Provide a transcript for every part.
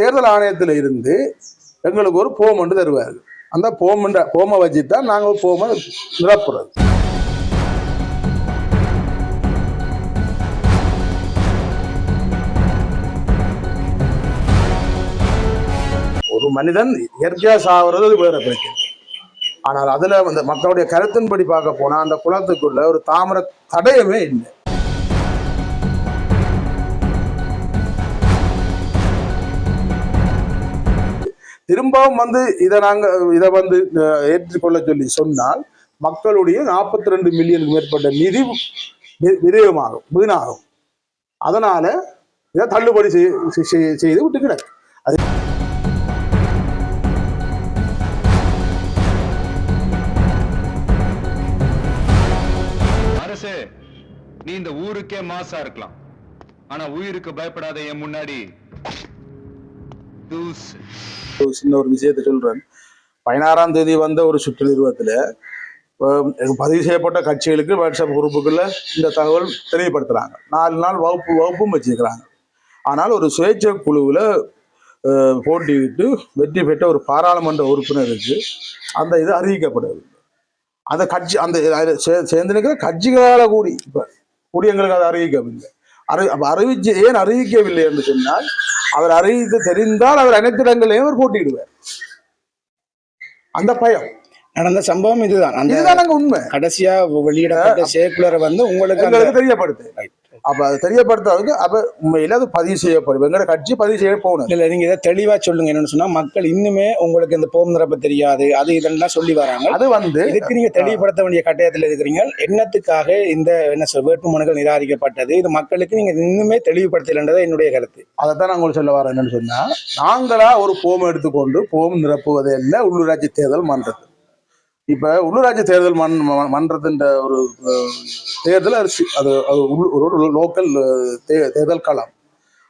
தேர்தல் ஆணையத்தில் இருந்து எங்களுக்கு ஒரு போம் வந்து தருவார் அந்த போம்ன்ற போமை வச்சு தான் நாங்கள் போமை நிரப்புறது. ஒரு மனிதன் இயற்கையாக சாகிறது வேற பிரச்சனை. ஆனால் அதில் அந்த மக்களுடைய கருத்தின்படி பார்க்க போனால் அந்த குளத்துக்குள்ள ஒரு தாமரை தடயமே இல்லை. திரும்பவும் வந்து இதை நாங்க இதை வந்து ஏற்றுக்கொள்ள சொல்லி சொன்னால் மக்களுடைய நாற்பத்தி ரெண்டு மில்லியனுக்கு மேற்பட்ட நிதி வி- விரயமாகும் வீணாகும். அதனால இதை தள்ளுபடி செய்ய- செய்து விட்டு கிடக்கு. அரசே நீ இந்த ஊருக்கே மாசா இருக்கலாம். ஆனா உயிருக்கு பயப்படாத என் முன்னாடி. சின்ன ஒரு விஷயத்தை சொல்றேன். பதினாறாம் தேதி வந்த ஒரு சுற்று நிறுவனத்துல பதிவு செய்யப்பட்ட கட்சிகளுக்கு வாட்ஸ்அப் குரூப்புக்குள்ள இந்த தகவல் தெளிவுபடுத்துறாங்க நாலு நாள் வகுப்பு வகுப்பும் வச்சிருக்கிறாங்க. ஆனால் ஒரு சுயேட்சை குழுவில் போட்டியிட்டு வெற்றி பெற்ற ஒரு பாராளுமன்ற உறுப்பினருக்கு அந்த இது அறிவிக்கப்படுது. அந்த கட்சி அந்த சேர்ந்து நிற்கிற கட்சிகளால் கூடி இப்போ கூடி எங்களுக்கு அதை அறிவிக்கவில்லை. அறி அறிவிச்சு ஏன் அறிவிக்கவில்லை என்று சொன்னால் அவர் அறிவித்து தெரிந்தால் அவர் அனைத்து இடங்களையும் அவர் போட்டியிடுவார். அந்த பயம். நடந்த சம்பவம் இதுதான். அந்த உண்மை. கடைசியா வெளியிடப்பட்ட சேக்குலரை வந்து உங்களுக்கு தெரியப்படுத்து அப்ப அது தெரியப்படுத்தாதுக்கு அப்ப உண்மையில அது பதிவு செய்யப்படும். எங்களோட கட்சி பதிவு செய்ய போகணும். இல்ல நீங்க இதை தெளிவா சொல்லுங்க. என்னன்னு சொன்னா மக்கள் இன்னுமே உங்களுக்கு இந்த போம் நிரப்ப தெரியாது. அது இதெல்லாம் சொல்லி வராங்க. அது வந்து இதுக்கு நீங்க தெளிவுபடுத்த வேண்டிய கட்டாயத்தில் இருக்கிறீங்க. என்னத்துக்காக இந்த என்ன சொல் வேட்புமனுக்கள் நிராகரிக்கப்பட்டது? இது மக்களுக்கு நீங்க இன்னுமே தெளிவுபடுத்தலன்றதை என்னுடைய கருத்து. அதைத்தான் நான் உங்களுக்கு சொல்ல வரேன். என்னன்னு சொன்னா நாங்களா ஒரு போம் எடுத்துக்கொண்டு போம் நிரப்புவது அல்ல உள்ளூராட்சி தேர்தல் மன்றது இப்போ உள்ளூராட்சி தேர்தல் மன் மன்றத்தின்ற ஒரு தேர்தல் அரிசி. அது அது உள்- ஒரு லோக்கல் தே தேர்தல் களம்.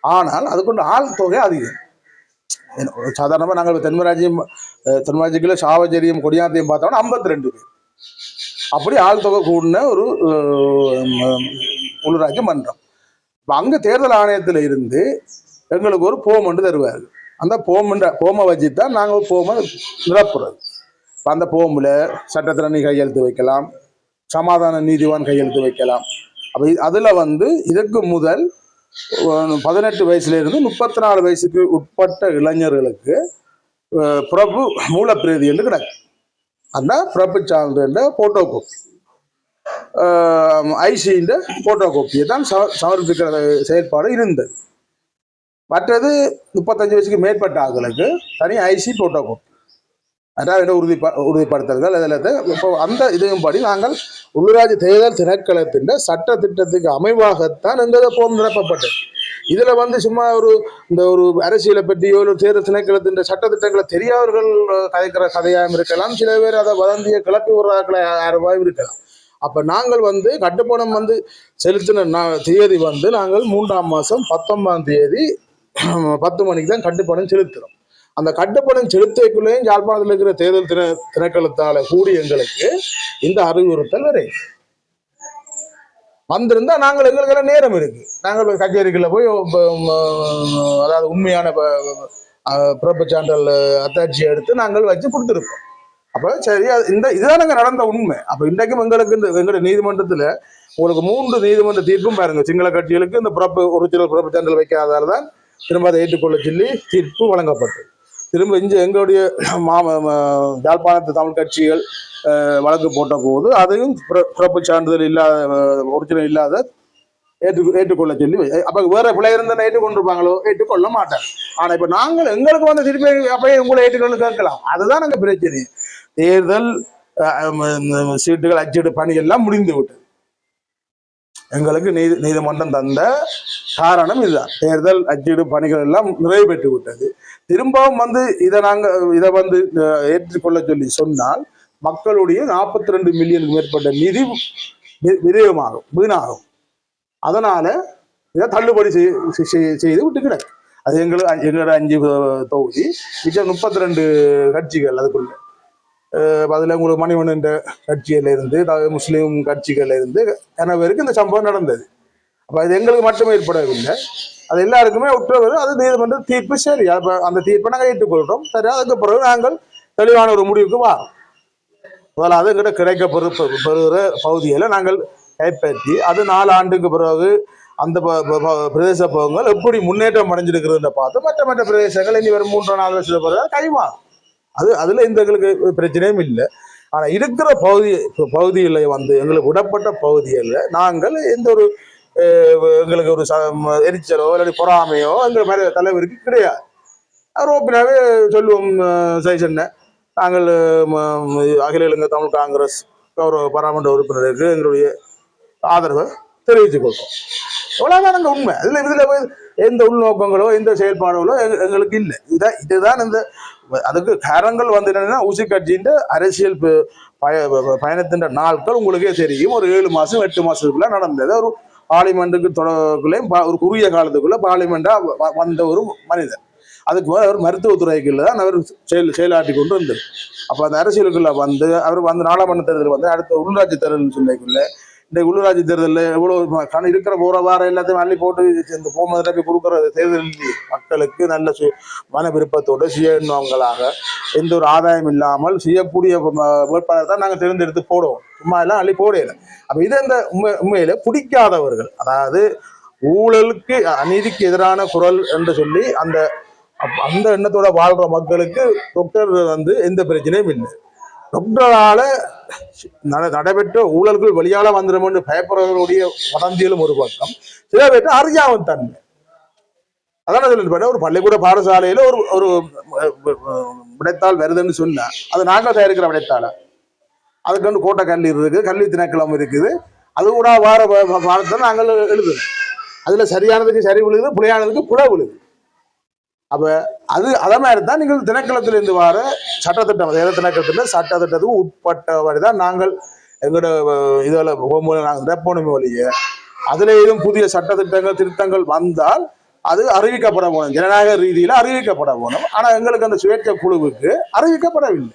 ஆனால் அதுக்கொண்டு ஆள் தொகை அதிகம். சாதாரணமாக நாங்கள் தென்மராஜ்யம் தென்மராஜ்யக்குள்ள சாவச்சேரியும் கொடியாத்தையும் பார்த்தோம்னா ஐம்பத்தி ரெண்டு பேர். அப்படி ஆள் தொகை கூடின ஒரு உள்ளூராட்சி மன்றம். இப்போ அங்கே தேர்தல் ஆணையத்தில் இருந்து எங்களுக்கு ஒரு போம் ஒன்று தருவார் அந்த போம் போமை வச்சு தான் நாங்கள் போமை நிரப்புறது. அந்த போமில் சட்டத்திரணி கையெழுத்து வைக்கலாம். சமாதான நீதிவான் கையெழுத்து வைக்கலாம். அப்போ அதில் வந்து இதற்கு முதல் பதினெட்டு வயசுலேருந்து முப்பத்தி நாலு வயசுக்கு உட்பட்ட இளைஞர்களுக்கு பிரபு மூலப்பிரதி என்று கிடக்கு அந்த பிரபு சான்று போட்டோ காப்பி ஐசியின் போட்டோ கோப்பியை தான் சமர்ப்பிக்கிற செயற்பாடு இருந்தது. மற்றது முப்பத்தஞ்சு வயசுக்கு மேற்பட்ட ஆட்களுக்கு தனி ஐசி போட்டோ காப்பி அதாவது உறுதிப்பா உறுதிப்படுத்தல்கள் அதில் இப்போ அந்த இதையும் படி நாங்கள் உள்ளூராட்சி தேர்தல் திணைக்களத்தின் சட்ட திட்டத்துக்கு அமைவாகத்தான் எங்கள் போம் நிரப்பப்பட்டது. இதில் வந்து சும்மா ஒரு இந்த ஒரு அரசியலை பற்றியோ ஒரு தேர்தல் திணைக்களத்தின் சட்ட திட்டங்களை தெரியாதவர்கள் கதைக்கிற கதையாகவும் இருக்கலாம். சில பேர் அதை வதந்தியை கிளப்பி விடுறாக்களை யாருவாயும் இருக்கலாம். அப்போ நாங்கள் வந்து கட்டுப்பணம் வந்து செலுத்தின தேதி வந்து நாங்கள் மூன்றாம் மாதம் பத்தொன்பதாம் தேதி பத்து மணிக்கு தான் கட்டுப்பணம் செலுத்துகிறோம். அந்த கட்டுப்பணம் செலுத்தக்குள்ளேயும் யாழ்ப்பாணத்தில் இருக்கிற தேர்தல் தின திணைக்களத்தால் கூடி எங்களுக்கு இந்த அறிவுறுத்தல் வரை. வந்திருந்தா நாங்கள் எங்களுக்கு நேரம் இருக்கு. நாங்கள் கச்சேரிக்குள்ள போய் அதாவது உண்மையான பிறப்பு சான்றல் அத்தாட்சியை எடுத்து நாங்கள் வச்சு கொடுத்துருப்போம். அப்போ சரி இந்த இதுதானங்க நடந்த உண்மை. அப்போ இன்றைக்கும் எங்களுக்கு இந்த எங்களுடைய நீதிமன்றத்தில் உங்களுக்கு மூன்று நீதிமன்ற தீர்ப்பும் பாருங்க. சிங்கள கட்சிகளுக்கு இந்த பிறப்பு ஒரிஜினல் பிறப்பு சான்றல் வைக்காதால் தான் திரும்ப அதை ஏற்றுக்கொள்ள சொல்லி தீர்ப்பு வழங்கப்பட்டது. திரும்ப இங்கே எங்களுடைய மா யாழ்ப்பாணத்து தமிழ் கட்சிகள் வழக்கு போட்ட போது அதையும் பிற- பிறப்பு சான்றிதழ் இல்லாத ஒரிஜினல் இல்லாத ஏற்று ஏற்றுக்கொள்ள சொல்லி அப்போ வேற பிள்ளை இருந்தால் ஏற்றுக்கொண்டிருப்பாங்களோ ஏற்றுக்கொள்ள மாட்டாங்க. ஆனால் இப்போ நாங்கள் எங்களுக்கு வந்து திருப்பி அப்பயே உங்களை ஏற்றுக்கொள்ள கேட்கலாம். அதுதான் நாங்கள் பிரச்சனை. தேர்தல் சீட்டுகள் அச்சிடு பணி எல்லாம் முடிந்து விட்டு எங்களுக்கு நீதி நீதிமன்றம் தந்த காரணம் இதுதான். தேர்தல் அச்சீடு பணிகள் எல்லாம் நிறைவு பெற்று விட்டது திரும்பவும் வந்து இதை நாங்கள் இதை வந்து ஏற்றுக்கொள்ள சொல்லி சொன்னால் மக்களுடைய நாற்பத்தி ரெண்டு மில்லியனுக்கு மேற்பட்ட நிதி வி- வீணாகும். அதனால இதை தள்ளுபடி செய்ய- செய்து விட்டு கிடக்கு. அது எங்களுக்கு எங்களோட அஞ்சு தொகுதி. மிச்சம் முப்பத்தி ரெண்டு கட்சிகள் அதுக்குள்ள. அதில் உங்களுக்கு மணிவண்ணன் கட்சியில இருந்து முஸ்லீம் கட்சிகள்ல இருந்து பேருக்கு இந்த சம்பவம் நடந்தது? அப்போ இது எங்களுக்கு மட்டுமே ஏற்படவில்லை. அது எல்லாருக்குமே உற்றவர் அது நீதிமன்ற தீர்ப்பு சரி. அப்போ அந்த தீர்ப்பை நாங்கள் ஏற்றுக்கொள்கிறோம் சரி அதுக்கு பிறகு நாங்கள் தெளிவான ஒரு முடிவுக்கு வரோம். முதலாவது எங்கிட்ட கிடைக்க பெறு பெறுகிற பகுதியில் நாங்கள் கைப்பற்றி அது நாலு ஆண்டுக்கு பிறகு அந்த ப- பிரதேச பகுதிகள் எப்படி முன்னேற்றம் அடைஞ்சிருக்கிறதுன்னு பார்த்து மற்ற மற்ற பிரதேசங்கள் இனி வரும் மூன்று நாலு வருஷத்துக்கு பிறகு கைமாறும் அது அதில் இந்த எங்களுக்கு பிரச்சனையும் இல்லை. ஆனால் இருக்கிற பகுதி பகுதியில் வந்து எங்களுக்கு விடப்பட்ட பகுதிகளில் நாங்கள் எந்த ஒரு எங்களுக்கு ஒரு ச- எரிச்சலோ இல்லாட்டி பொறாமையோ எங்கள் மாதிரி தலைவருக்கு கிடையாது. ரோப்பினாவே சொல்லுவோம் சைசன்ன நாங்கள் அகில இலங்கை தமிழ் காங்கிரஸ் கௌரவ பாராளுமன்ற உறுப்பினருக்கு எங்களுடைய ஆதரவை தெரிவித்துக் கொடுத்தோம் அவ்வளோதான் நாங்கள் உண்மை. இதில் இதில் எந்த உள்நோக்கங்களோ எந்த செயல்பாடுகளோ எங்களுக்கு இல்லை. இதுதான் இதுதான் இந்த அதுக்கு கரங்கள் வந்து என்னன்னா ஊசி கட்சியின் அரசியல் பய பயணத்தின் நாட்கள் உங்களுக்கே தெரியும். ஒரு ஏழு மாசம் எட்டு மாசத்துக்குள்ள நடந்தது. ஒரு பார்லிமெண்ட்டுக்கு தொடர்புலையும் ஒரு குறுகிய காலத்துக்குள்ள பார்லிமெண்டா வந்த ஒரு மனிதர். அதுக்கு மேலே அவர் மருத்துவத்துறைக்குள்ள தான் அவர் செயல் செயலாற்றி கொண்டு வந்தார் அப்போ அந்த அரசியலுக்குள்ள வந்து அவர் வந்து நாடாளுமன்ற தேர்தல் வந்து அடுத்த உள்ளாட்சி தேர்தல் சொல்லிக்குள்ளே இந்த உள்ளூராட்சி தேர்தலில் எவ்வளோ கண் இருக்கிற போற வாரம் எல்லாத்தையும் அள்ளி போட்டு இந்த போகும்போது போய் கொடுக்குற தேர்தல் மக்களுக்கு நல்ல சு மன விருப்பத்தோடு சுயநோங்களாக எந்த ஒரு ஆதாயம் இல்லாமல் செய்யக்கூடிய வேட்பாளர் தான் நாங்கள் தேர்ந்தெடுத்து போடுவோம். சும்மா எல்லாம் அள்ளி போடையில அப்போ இது இந்த உண்மை உண்மையில் பிடிக்காதவர்கள். அதாவது ஊழலுக்கு அநீதிக்கு எதிரான குரல் என்று சொல்லி அந்த அந்த எண்ணத்தோட வாழ்ற மக்களுக்கு டாக்டர் வந்து எந்த பிரச்சனையும் இல்லை. டாக்டரால நட- நடைபெற்ற ஊழல்கள் வெளியால வந்துடும் என்று பயப்படுறவர்களுடைய வதந்தியிலும் ஒரு பக்கம். சில பேர் அறியாமல் தன்மை. அதான் சொல்லிட்டு ஒரு பள்ளிக்கூட பாடசாலையில ஒரு ஒரு விடைத்தாள் வருதுன்னு சொன்னா. அது நாங்கள் தயாரிக்கிற விடைத்தாள? அதுக்கு வந்து கோட்டை கல்வி இருக்கு கல்வி திணைக்களம் இருக்குது. அது கூட வார ப- பாடத்தை நாங்கள் எழுதுறோம். அதுல சரியானதுக்கு சரி விழுது புலையானதுக்கு புல விழுது அப்போ அது அதே மாதிரி தான் நீங்கள் திணைக்களத்திலிருந்து வர சட்டத்திட்டம் வேத திணைக்களத்தில் சட்டத்திட்டத்துக்கு உட்பட்டவரை தான் நாங்கள் எங்களோட இதில் போகும்போது நாங்கள் ரெப்போனமி வழியே அதுல ஏதும் புதிய சட்டத்திட்டங்கள் திருத்தங்கள் வந்தால் அது அறிவிக்கப்பட போகணும் ஜனநாயக ரீதியில் அறிவிக்கப்பட போகணும் ஆனால் எங்களுக்கு அந்த சுயேட்சை குழுவுக்கு அறிவிக்கப்படவில்லை.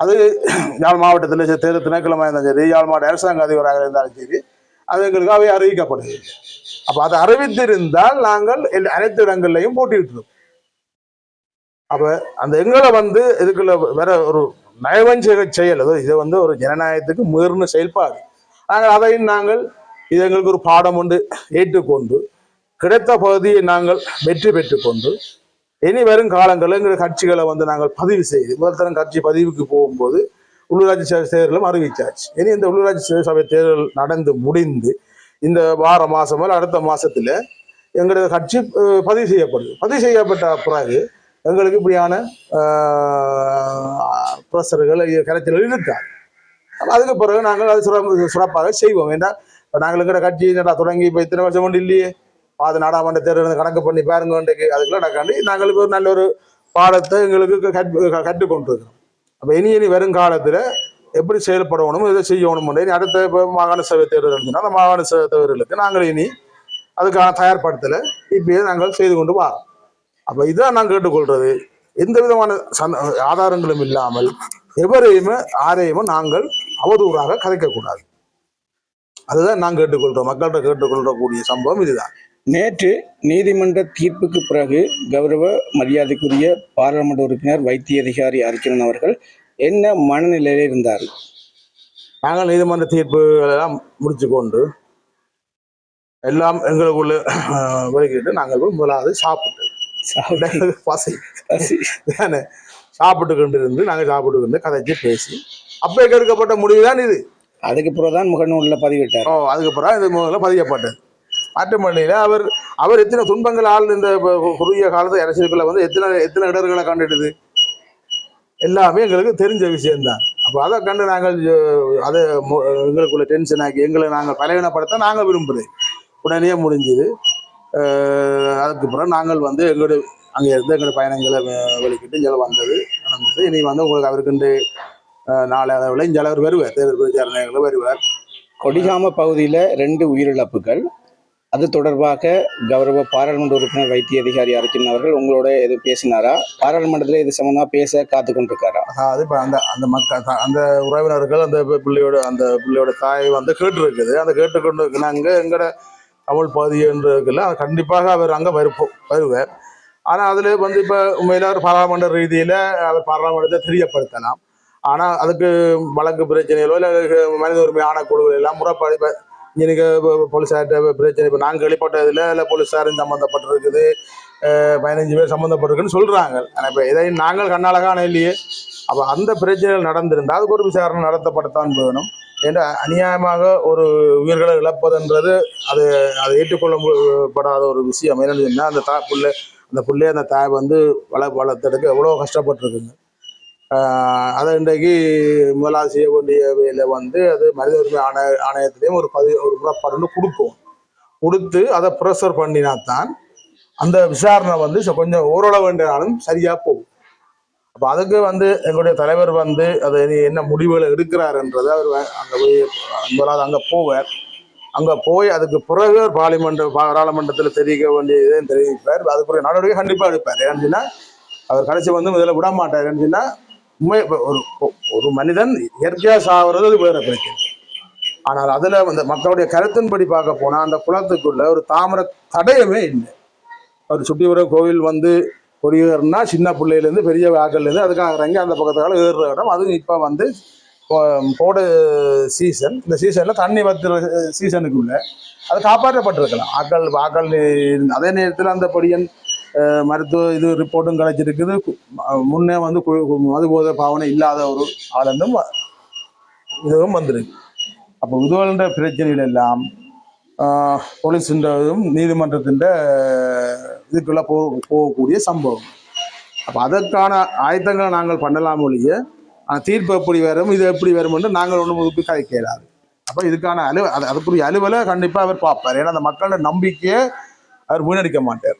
அது யாழ் மாவட்டத்தில் தேர்தல் திணைக்களமாக இருந்தாலும் சரி யாழ் மாவட்ட அரசாங்க அதிபராக இருந்தாலும் சரி அது எங்களுக்கு அவை அறிவிக்கப்படுகிறது அப்ப அதை அறிவித்திருந்தால் நாங்கள் அனைத்து இடங்கள்லையும் போட்டியிட்டிருப்போம் அப்ப அந்த எங்களை வந்து இதுக்குள்ள வேற ஒரு நயவஞ்சக செயல் அதோ இது வந்து ஒரு ஜனநாயகத்துக்கு மீறின செயல்பாடு. நாங்கள் அதையும் நாங்கள் இது எங்களுக்கு ஒரு பாடம் உண்டு ஏற்றுக்கொண்டு கிடைத்த பகுதியை நாங்கள் வெற்றி பெற்றுக்கொண்டு இனி வரும் காலங்களில் எங்கள் கட்சிகளை வந்து நாங்கள் பதிவு செய்து முதல் தரம் கட்சி பதிவுக்கு போகும்போது உள்ளூராட்சி சபை தேர்தலும் அறிவிச்சாச்சு. இனி இந்த உள்ளூராட்சி சபை தேர்தல் நடந்து முடிந்து இந்த வார மாசம் அடுத்த மாசத்துல எங்களது கட்சி பதிவு செய்யப்படுது. பதிவு செய்யப்பட்ட பிறகு எங்களுக்கு இப்படியான பிரசர்கள் கரைச்சல்கள் இருக்காது. அதுக்கு பிறகு நாங்கள் அது சிறப்பு சிறப்பாக செய்வோம். ஏன்னா இப்போ நாங்கள் எங்கட கட்சி என்னடா தொடங்கி இப்போ இத்தனை வருஷம் கொண்டு இல்லையே? பாது நாடாமன்ற தேர்தல் கணக்கு பண்ணி பாருங்க அதுக்குள்ள நடக்காண்டி நாங்கள் இப்போ ஒரு நல்ல ஒரு பாடத்தை எங்களுக்கு கற்று கற்றுக்கொண்டிருக்கிறோம் அப்போ இனி இனி வருங்காலத்தில் எப்படி செயல்படணும் இதை செய்யணும் அடுத்த இப்போ மாகாண சபை தேர்தல் இருந்துச்சுன்னா அந்த மாகாண சபை தேர்தலுக்கு நாங்கள் இனி அதுக்கான தயார்படுத்தலை இப்பயே நாங்கள் செய்து கொண்டு வரோம் அப்போ இதான் நான் கேட்டுக்கொள்றது. எந்த விதமான சந்த ஆதாரங்களும் இல்லாமல் எவரையுமே யாரையுமே நாங்கள் அவதூறாக கதைக்கக்கூடாது. அதுதான் நான் கேட்டுக்கொள்றோம் மக்கள்கிட்ட கேட்டுக்கொள்ளக்கூடிய சம்பவம் இதுதான். நேற்று நீதிமன்ற தீர்ப்புக்கு பிறகு கௌரவ மரியாதைக்குரிய பாராளுமன்ற உறுப்பினர் வைத்திய அதிகாரி அர்ஜுனன் அவர்கள் என்ன மனநிலையில இருந்தார்? நாங்கள் நீதிமன்ற தீர்ப்புகள் எல்லாம் முடிச்சு கொண்டு எல்லாம் எங்களுக்குள்ள அஹ், வெளிக்கிட்டு நாங்கள் போய் முதலாவது சாப்பிட்டு பசி தானே சாப்பிட்டு கொண்டு இருந்து நாங்கள் சாப்பிட்டு கொண்டு கதைச்சு பேசி அப்போ எடுக்கப்பட்ட முடிவு தான் இது. அதுக்கு பிறகுதான் முகநூல்ல பதிவிட்டார். ஓ அதுக்கப்புறம் இது முதல்ல பதியப்பட்டது. மாட்டுமல்லியில் அவர் அவர் எத்தனை துன்பங்கள் ஆள் இந்த குறுகிய காலத்து அரசியலுக்குள்ள வந்து எத்தனை எத்தனை இடர்களை கண்டுடுது எல்லாமே எங்களுக்கு தெரிஞ்ச விஷயம்தான். அப்போ அதை கண்டு நாங்கள் அதை எங்களுக்குள்ள டென்ஷன் ஆக்கி எங்களை நாங்கள் பலவீனப்படுத்த நாங்கள் விரும்புது உடனே முடிஞ்சுது. அதுக்கப்புறம் நாங்கள் வந்து எங்களுடைய அங்கே இருந்து எங்களுடைய பயணங்களை வெளிக்கிட்டு இங்கே வந்தது நடந்தது. இனி வந்து உங்களுக்கு அவருக்குண்டு நாளை அளவில் இங்கே அளவர் வருவார். தேர்தல் பிரச்சாரணைகளை வருவார். கொடிகாம பகுதியில் ரெண்டு உயிரிழப்புகள். அது தொடர்பாக கௌரவ பாராளுமன்ற உறுப்பினர் வைத்திய அதிகாரி அர்ஜுன் அவர்கள் உங்களோட எது பேசினாரா? பாராளுமன்றத்தில் இது சம்பந்தமா பேச காத்து கொண்டிருக்காரா? அதாவது இப்போ அந்த அந்த மக்கள் த- அந்த உறவினர்கள் அந்த பிள்ளையோட அந்த பிள்ளையோட தாய் வந்து கேட்டுருக்குது. அந்த கேட்டுக்கொண்டு நாங்கள் எங்களோட தமிழ் பகுதி என்று இருக்குல்ல அது கண்டிப்பாக அவர் அங்கே வருப்போம் வருவார். ஆனால் அதில் வந்து இப்போ உண்மையில ஒரு பாராளுமன்ற ரீதியில் அவர் பாராளுமன்றத்தை தெரியப்படுத்தலாம். ஆனால் அதுக்கு வழக்கு பிரச்சனைகளோ இல்லை மனித உரிமை ஆணைக்குழுவில் எல்லாம் முறைப்படி எனக்கு போலீஸார்கிட்ட பிரச்சனை இப்போ நாங்கள் வெளிப்பட்டதில் இல்லை போலீஸாரும் சம்மந்தப்பட்டிருக்குது பதினஞ்சு பேர் சம்மந்தப்பட்டிருக்குன்னு சொல்கிறாங்க ஆனால் இப்போ எதையும் நாங்கள் கண்ணாலகான இல்லையே. அப்போ அந்த பிரச்சனைகள் நடந்திருந்தால் அதுக்கு ஒரு விசாரணை நடத்தப்படத்தான் வேணும். ஏன்னா அநியாயமாக ஒரு உயிர்களை இழப்பதுன்றது அது அதை ஏற்றுக்கொள்ள ஒரு விஷயம். என்னன்னு சொன்னால் அந்த தா பிள்ளை அந்த பிள்ளைய அந்த தாய் வந்து வள வளர்த்தெடுக்க எவ்வளோ கஷ்டப்பட்டிருக்குங்க. அதை இன்றைக்கு முதலாவது செய்ய வேண்டிய வேலை வந்து அது மனித உரிமை ஆணைய ஆணையத்திலையும் ஒரு பதி ஒரு முறைப்பாடுன்னு கொடுப்போம் கொடுத்து அதை ப்ரெஷர் பண்ணினாத்தான் அந்த விசாரணை வந்து ச- கொஞ்சம் ஓரளவு வேண்டினாலும் சரியாக போகும். அப்போ அதுக்கு வந்து எங்களுடைய தலைவர் வந்து அதை இனி என்ன முடிவுகளை எடுக்கிறாருன்றதை அவர் அங்கே போய் முதலாவது அங்கே போவார். அங்கே போய் அதுக்கு பிறகு பார்லிமெண்ட் பாராளுமன்றத்தில் தெரிவிக்க வேண்டியதை தெரிவிப்பார். அதுக்குரிய நடவடிக்கை கண்டிப்பாக எடுப்பார். ஏன்னு அவர் கடைசி வந்து முதல்ல விட மாட்டார் ஏன்னு ஒரு ஒரு மனிதன் இயற்கையாக சாகிறது அது வேற பிரச்சனை. ஆனால் அதில் அந்த மக்களுடைய கருத்தின்படி பார்க்க போனால் அந்த குளத்துக்குள்ள ஒரு தாமரை தடயமே இல்லை. ஒரு வர கோவில் வந்து கொடியேறினா சின்ன பிள்ளையிலேருந்து பெரிய வாக்கள்லேருந்து அதுக்காக இறங்கி அந்த பக்கத்தால் ஏறுற இடம். அதுவும் இப்போ வந்து போடு சீசன் இந்த சீசனில் தண்ணி பத்துற சீசனுக்குள்ளே அது காப்பாற்றப்பட்டிருக்கலாம். ஆக்கள் வாக்கள் அதே நேரத்தில் அந்த பொடியன் மருத்துவ இது ரிப்போர்ட்டும் கிடைச்சிருக்குது. முன்னே வந்து கு- மதுபோத பாவனை இல்லாத ஒரு ஆளுந்தும் இதுவும் வந்திருக்கு. அப்போ இதுவல்ன்ற பிரச்சனைகள் எல்லாம் ஆஹ், போலீஸின்றதும் நீதிமன்றத்தின் இதுக்குள்ள போ போகக்கூடிய சம்பவம். அப்போ அதற்கான ஆயத்தங்களை நாங்கள் பண்ணலாம் ஒழிய ஆஹ், தீர்ப்பு எப்படி வரும் இது எப்படி வரும் என்று நாங்கள் ஒன்றும் முதுப்பி கதைக்க அப்போ இதுக்கான அலுவ அது அதுக்குரிய அலுவலை கண்டிப்பாக அவர் பார்ப்பார். ஏன்னா அந்த மக்களோட நம்பிக்கையை அவர் வீணடிக்க மாட்டார்.